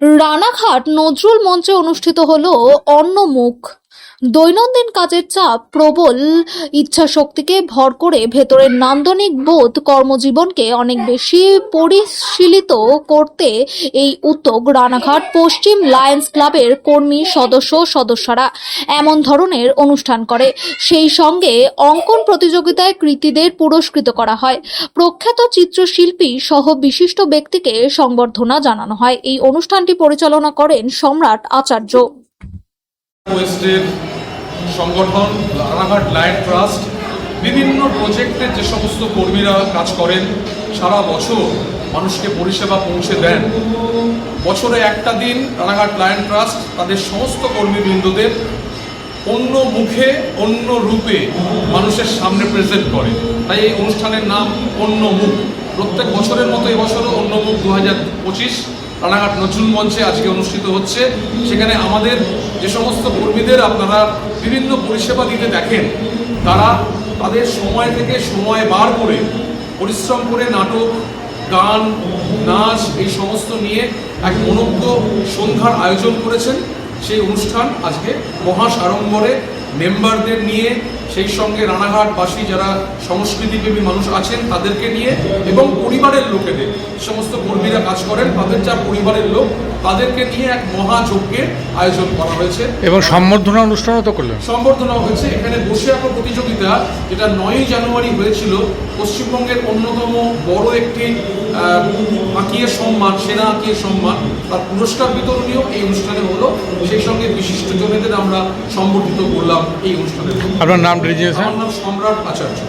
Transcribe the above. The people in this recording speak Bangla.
রানাঘাট নজরুল মঞ্চে অনুষ্ঠিত হল অন্নমুখ। দৈনন্দিন কাজের চাপ প্রবল ইচ্ছাশক্তিকে ভর করে ভেতরের নান্দনিক বোধ কর্মজীবনকে অনেক বেশি পরিশীলিত করতে এই উদ্যোগ রানাঘাট পশ্চিম লায়ন্স ক্লাবের কর্মী সদস্য সদস্যরা এমন ধরনের অনুষ্ঠান করে। সেই সঙ্গে অঙ্কন প্রতিযোগিতায় কৃতীদের পুরস্কৃত করা হয়। প্রখ্যাত চিত্রশিল্পী সহ বিশিষ্ট ব্যক্তিকে সংবর্ধনা জানানো হয়। এই অনুষ্ঠানটি পরিচালনা করেন সম্রাট আচার্য ওয়েস্টের সংগঠন রানাঘাট লায়ন ট্রাস্ট বিভিন্ন প্রজেক্টে যে সমস্ত কর্মীরা কাজ করেন, সারা বছর মানুষকে পরিষেবা পৌঁছে দেন। বছরে একটা দিন রানাঘাট লায়ন ট্রাস্ট তাদের সমস্ত কর্মীবৃন্দদের অন্য মুখে, অন্য রূপে মানুষের সামনে প্রেজেন্ট করে। তাই এই অনুষ্ঠানের নাম অন্য মুখ। প্রত্যেক বছরের মতো এবছরও অন্য মুখ দু হাজার পঁচিশ। রানাঘাট নতুন মঞ্চে আজকে অনুষ্ঠিত হচ্ছে। সেখানে আমাদের যে সমস্ত কর্মীদের আপনারা বিভিন্ন পরিষেবা দিতে দেখেন, তারা তাদের সময় থেকে সময় বার করে পরিশ্রম করে নাটক, গান, নাচ এই সমস্ত নিয়ে এক অনজ্ঞ সন্ধ্যার আয়োজন করেছেন। সেই অনুষ্ঠান আজকে মহা সাড়ম্বরে মেম্বারদের নিয়ে সেই সঙ্গে রানাঘাটবাসী যারা সংস্কৃতিপ্রেমী মানুষ আছেন তাদেরকে নিয়ে এবং পরিবারের লোকেদের সমস্ত কর্মীরা কাজ করেন, তাদের যা পরিবারের লোক তাদেরকে নিয়ে এক মহাযজ্ঞের আয়োজন করা হয়েছে। এবং সম্বর্ধনা অনুষ্ঠানও তো করলেন। সম্বর্ধনা হয়েছে। এখানে বসে আঁকো প্রতিযোগিতা যেটা নয়ই জানুয়ারি হয়েছিল। পশ্চিমবঙ্গের অন্যতম বড় একটি আঁকিয়ে সম্মান সেনা আঁকিয়ে সম্মান তার পুরস্কার বিতরণীয় এই অনুষ্ঠানে হলো। সেই সঙ্গে বিশিষ্ট জনেদের আমরা সম্বর্ধিত করলাম এই অনুষ্ঠানে আপনার নাম আমার নাম সম্রাট আচার্য।